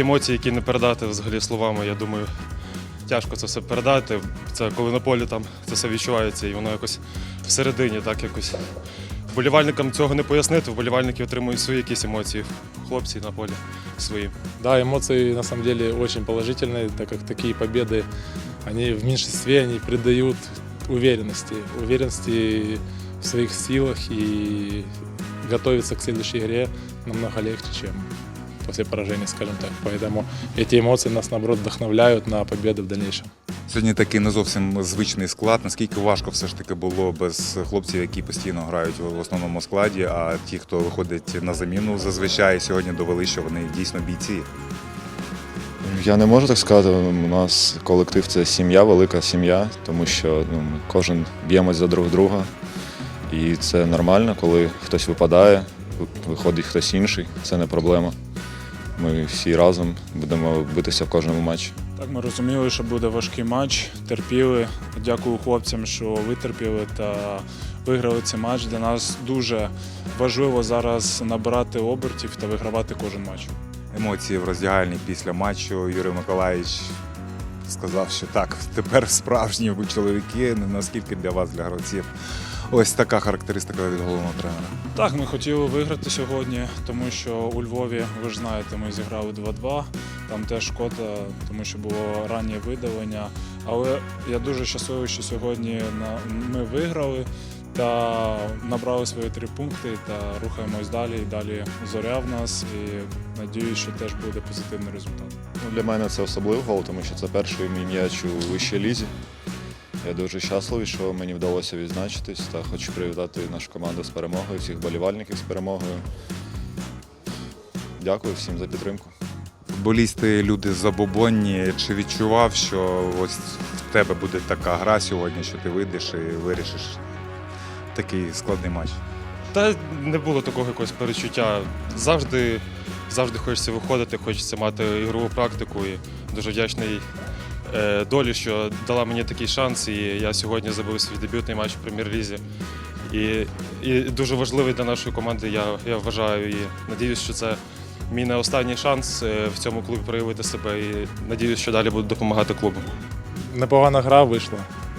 емоції, які не передати взагалі словами. Я думаю, тяжко це все передати. Це коли на полі там це все відчувається, і воно якось всередині, так якось. Вболівальникам цього не пояснити, вболівальники отримують свої якісь емоції, хлопці на полі свої. Да, эмоции на самом деле очень положительные, так как такие победы, они в меньшинстве, они придают уверенности, уверенности в своих силах и готовиться к следующей игре намного легче, чем после поражения, скажем так. Поэтому эти эмоции нас, наоборот, вдохновляют на победы в дальнейшем. Сьогодні такий не зовсім звичний склад. Наскільки важко все ж таки було без хлопців, які постійно грають в основному складі, а ті, хто виходить на заміну, зазвичай сьогодні довели, що вони дійсно бійці. Я не можу так сказати. У нас колектив це сім'я, велика сім'я, тому що ну, ми кожен б'ємось за друг друга. І це нормально, коли хтось випадає, виходить хтось інший, це не проблема. Ми всі разом будемо битися в кожному матчі. Так, ми розуміли, що буде важкий матч, терпіли. Дякую хлопцям, що витерпіли та виграли цей матч. Для нас дуже важливо зараз набирати обертів та вигравати кожен матч. Емоції в роздягальні після матчу. Юрій Миколаївич сказав, що так, тепер справжні ви чоловіки. Наскільки для вас, для гравців? Ось така характеристика від головного тренера. Так, ми хотіли виграти сьогодні, тому що у Львові, ви ж знаєте, ми зіграли 2-2. Там теж шкода, тому що було раннє видалення. Але я дуже щасливий, що сьогодні ми виграли та набрали свої три пункти та рухаємось далі. І далі зоря в нас. І надіюсь, що теж буде позитивний результат. Ну, для мене це особливий гол, тому що це перший мій м'яч у вищій лізі. Я дуже щасливий, що мені вдалося відзначитись та хочу привітати нашу команду з перемогою, всіх болівальників з перемогою. Дякую всім за підтримку. Футболісти, люди забобонні. Чи відчував, що ось в тебе буде така гра сьогодні, що ти вийдеш і вирішиш такий складний матч? Та не було такого якогось перечуття. Завжди, завжди хочеться виходити, хочеться мати ігрову практику. І дуже вдячний долі, що дала мені такий шанс. І я сьогодні забив свій дебютний матч в прем'єр-лізі. І, і дуже важливий для нашої команди, я, я вважаю. І надіюсь, що це мій не останній шанс е, в цьому клубі проявити себе. І надіюсь, що далі буду допомагати клубу. Непогана гра вышла.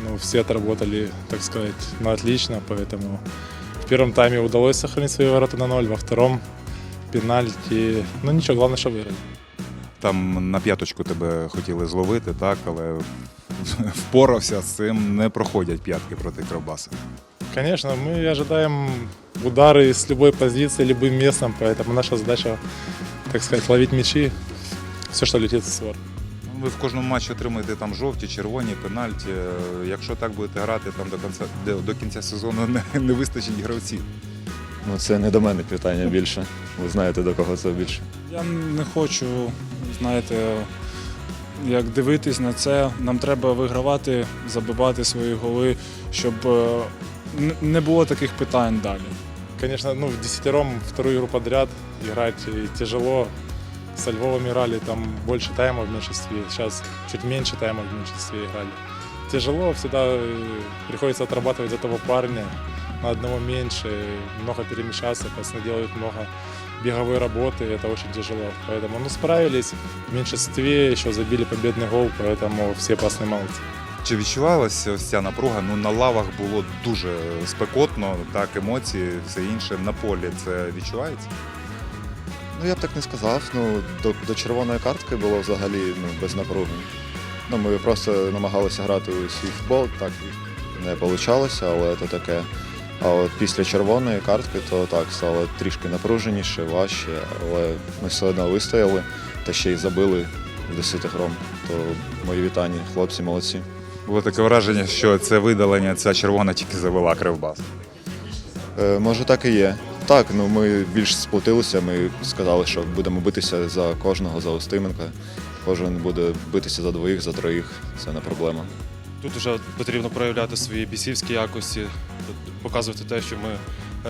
Ну, все отработали, так сказать, на отлично, поэтому в первом тайме удалось сохранить свои ворота на ноль, во втором пенальти. Ну ничего, главное, что выиграли. Там на п'яточку тебе хотіли зловити, так, але впорався з цим. Не проходять п'ятки проти Кривбаса. Конечно, мы ожидаем удары с любой позиции, любым местом, поэтому наша задача, так сказать, ловить мячи, все, что летит с ворот. Ви в кожному матчі отримуєте там жовті, червоні, пенальті. Е, Якщо так будете грати, там до кінця до, до кінця сезону не, не вистачить гравців. Ну, це не до мене питання більше. Ви знаєте, до кого це більше. Я не хочу, знаєте, як дивитись на це. Нам треба вигравати, забивати свої голи, щоб е, н- не було таких питань далі. Конечно, ну, в десятером вторую игру подряд играть и тяжело. Со Львовом играли, там больше тайма в меньшинстве, сейчас чуть меньше тайма в меньшинстве играли. Тяжело, всегда э, приходится отрабатывать за того парня, на одного меньше, много перемещаться, пацаны делают много беговой работы, это очень тяжело. Поэтому, ну, справились, в меньшинстве еще забили победный гол, поэтому все пасные молодцы. Чи відчувалася ось ця напруга? Ну на лавах було дуже спекотно, так, емоції, все інше. На полі це відчувається? Ну я б так не сказав. Ну, до, до червоної картки було взагалі ну, без напруги. Ну, ми просто намагалися грати у свій футбол, так не вийшло, але це таке. А от після червоної картки, то так стало трішки напруженіше, важче, але ми все одно вистояли та ще й забили десятигром. То мої вітання, хлопці, молодці. Було таке враження, що це видалення, ця червона тільки завела Кривбас. Е, може, так і є. Так, ну ми більш сплотилися. Ми сказали, що будемо битися за кожного, за Устименка. Кожен буде битися за двоїх, за троїх. Це не проблема. Тут вже потрібно проявляти свої бійцівські якості, показувати те, що ми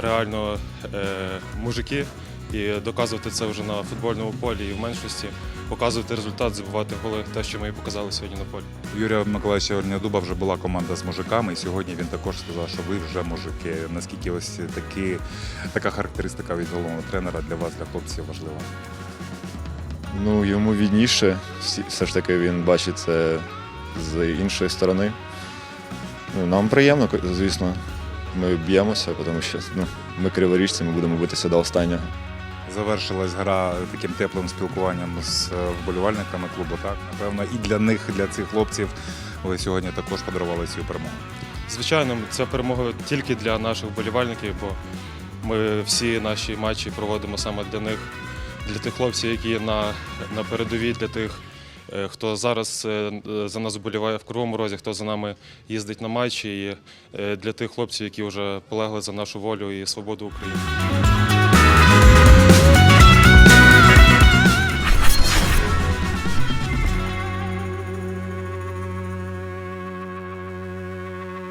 реально е, мужики, і доказувати це вже на футбольному полі і в меншості, показувати результат, забивати голи, те, що ми і показали сьогодні на полі. У Юрія Миколаївича Вернядуба вже була команда з мужиками, і сьогодні він також сказав, що ви вже мужики. Наскільки ось такі, така характеристика від головного тренера для вас, для хлопців важлива? Ну, йому відніше. Все ж таки він бачить це з іншої сторони. Ну, нам приємно, звісно. Ми б'ємося, тому що ну, ми криворіжці, ми будемо битися до останнього. Завершилась гра таким теплим спілкуванням з е, вболівальниками клубу. Так, напевно, і для них, для цих хлопців, ви сьогодні також подарували цю перемогу. Звичайно, це перемога тільки для наших вболівальників, бо ми всі наші матчі проводимо саме для них, для тих хлопців, які на, на передовій, для тих, хто зараз е, за нас боліває в Кривому Розі, хто за нами їздить на матчі, і е, для тих хлопців, які вже полегли за нашу волю і свободу України.